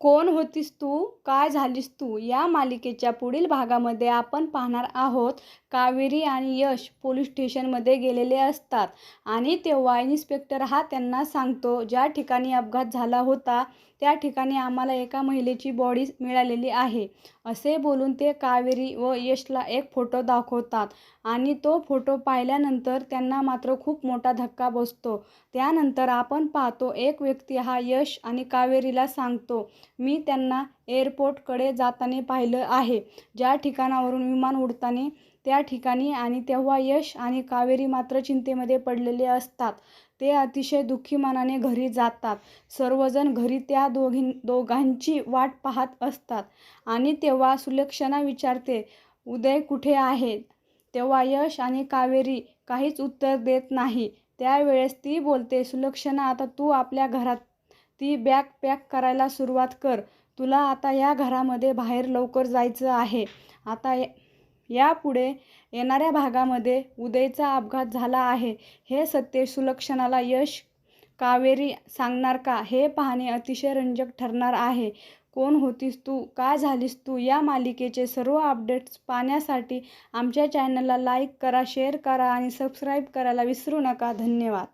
कोण होतीस तू? काय झालीस तू? या मालिकेच्या पुढील भागामध्ये आपण पाहणार आहोत कावेरी आणि यश पोलीस स्टेशनमध्ये गेलेले असतात. आणि तेव्हा इन्स्पेक्टर हा त्यांना सांगतो ज्या ठिकाणी अपघात झाला होता त्या ठिकाणी आम्हाला एका महिलेची बॉडी मिळालेली आहे. असे बोलून ते कावेरी व यशला एक फोटो दाखवतात आणि तो फोटो पाहिल्यानंतर त्यांना मात्र खूप मोठा धक्का बसतो. त्यानंतर आपण पाहतो एक व्यक्ती हा यश आणि कावेरीला सांगतो मी त्यांना एअरपोर्टकडे जाताना पाहिलं आहे. ज्या ठिकाणावरून विमान उडताना त्या ठिकाणी आणि तेव्हा यश आणि कावेरी मात्र चिंतेमध्ये पडलेले असतात. ते अतिशय दुःखी मनाने घरी जातात. सर्वजण घरी त्या दोघी दोघांची वाट पाहत असतात. आणि तेव्हा सुलक्षणा विचारते उदय कुठे आहे? तेव्हा यश आणि कावेरी काहीच उत्तर देत नाही. त्यावेळेस ती बोलते सुलक्षणा आता तू आपल्या घरात ती बॅग पॅक करायला सुरुवात कर. तुला आता या घरामध्ये बाहेर लवकर जायचं आहे. आता या यापुढे येणाऱ्या भागामध्ये उदयचा अपघात झाला आहे. हे सत्य सुलक्षणाला यश कावेरी सांगणार का? हे पाहणे अतिशय रंजक ठरणार आहे. कोण होतीस तू? काय झालीस तू? या मालिकेचे सर्व अपडेट्स पाहण्यासाठी आमच्या चॅनलला लाईक करा शेअर करा आणि सबस्क्राईब करायला विसरू नका. धन्यवाद.